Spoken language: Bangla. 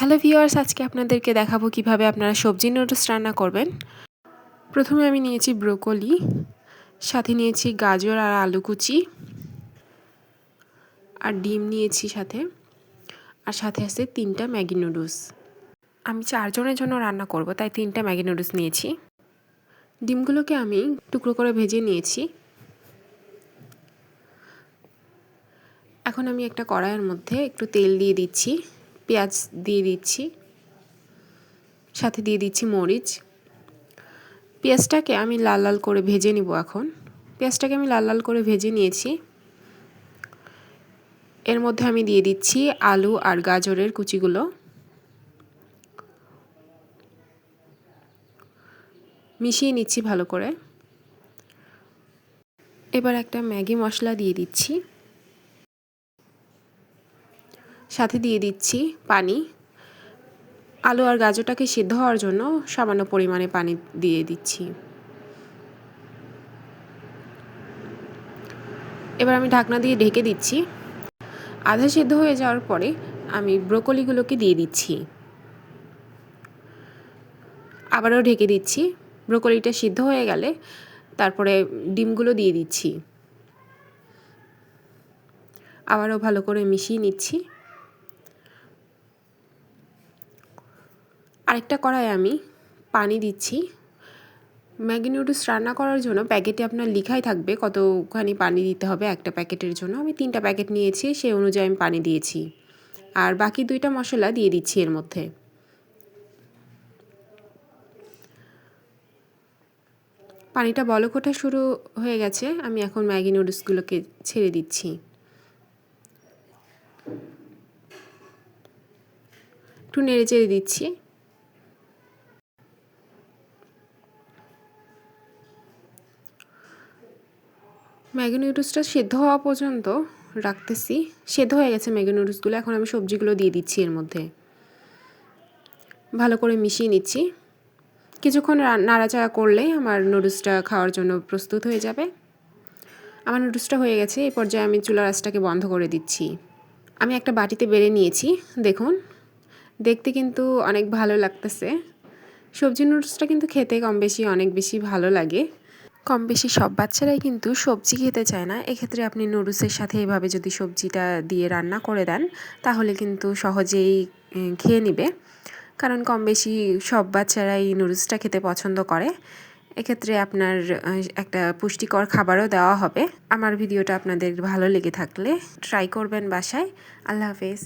হ্যালো ভিওয়ার্স আজকে আপনাদেরকে দেখাবো কীভাবে আপনারা সবজি নুডলস রান্না করবেন। প্রথমে আমি নিয়েছি ব্রোকলি, সাথে নিয়েছি গাজর আর আলু কুচি, আর ডিম নিয়েছি সাথে, আর সাথে আছে তিনটা ম্যাগি নুডলস আমি চারজনের জন্য রান্না করব, তাই তিনটা ম্যাগি নুডলস নিয়েছি। ডিমগুলোকে আমি টুকরো করে ভেজে নিয়েছি। এখন আমি একটা কড়াইয়ের মধ্যে একটু তেল দিয়ে দিচ্ছি। পেঁয়াজ দিয়ে দিচ্ছি, সাথে দিয়ে দিচ্ছি মরিচ। পেঁয়াজটাকে আমি লাল লাল করে ভেজে নিব এখন। পেঁয়াজটাকে আমি লাল লাল করে ভেজে নিয়েছি। এর মধ্যে আমি দিয়ে দিচ্ছি আলু আর গাজরের কুচিগুলো। মিশিয়ে নিচ্ছি ভালো করে। এবার একটা ম্যাগি মশলা দিয়ে দিচ্ছি। সাথে দিয়ে দিচ্ছি পানি। আলু আর গাজরটাকে সিদ্ধ হওয়ার জন্য সামান্য পরিমাণে পানি দিয়ে দিচ্ছি। এবার আমি ঢাকনা দিয়ে ঢেকে দিচ্ছি। আধা সিদ্ধ হয়ে যাওয়ার পরে আমি ব্রোকলিগুলোকে দিয়ে দিচ্ছি। আবারও ঢেকে দিচ্ছি। ব্রোকলিটা সিদ্ধ হয়ে গেলে তারপরে ডিমগুলো দিয়ে দিচ্ছি। আবারও ভালো করে মিশিয়ে নিচ্ছি। আরেকটা কড়াই আমি পানি দিচ্ছি। ম্যাগি নুডলস রান্না করার জন্য প্যাকেটে আপনার লিখাই থাকবে কতখানি পানি দিতে হবে একটা প্যাকেটের জন্য। আমি তিনটা প্যাকেট নিয়েছি, সেই অনুযায়ী আমি পানি দিয়েছি। আর বাকি দুইটা মশলা দিয়ে দিচ্ছি এর মধ্যে। পানিটা বলক ওঠা শুরু হয়ে গেছে, আমি এখন ম্যাগি নুডলসগুলোকে ছেড়ে দিচ্ছি। একটু নেড়ে চেড়ে দিচ্ছি। ম্যাগি নুডলসটা সেদ্ধ হওয়া পর্যন্ত রাখতেছি। সেদ্ধ হয়ে গেছে ম্যাগি নুডলসগুলো এখন আমি সবজিগুলো দিয়ে দিচ্ছি এর মধ্যে। ভালো করে মিশিয়ে নিচ্ছি। কিছুক্ষণ নাড়াচাড়া করলেই আমার নুডলসটা খাওয়ার জন্য প্রস্তুত হয়ে যাবে। আমার নুডলসটা হয়ে গেছে। এই পর্যায়ে আমি চুলা রাসটাকে বন্ধ করে দিচ্ছি। আমি একটা বাটিতে বেড়ে নিয়েছি। দেখুন, দেখতে কিন্তু অনেক ভালো লাগতেছে। সবজি নুডলসটা কিন্তু খেতে কম বেশি, অনেক বেশি ভালো লাগে। কম বেশি সব বাচ্চারাই কিন্তু সবজি খেতে চায় না। এক্ষেত্রে আপনি নুডলসের সাথে এভাবে যদি সবজিটা দিয়ে রান্না করে দেন, তাহলে কিন্তু সহজেই খেয়ে নিবে। কারণ কম বেশি সব বাচ্চারাই নুডলসটা খেতে পছন্দ করে। এক্ষেত্রে আপনার একটা পুষ্টিকর খাবারও দেওয়া হবে। আমার ভিডিওটা আপনাদের ভালো লেগে থাকলে ট্রাই করবেন বাসায়। আল্লাহ হাফেজ।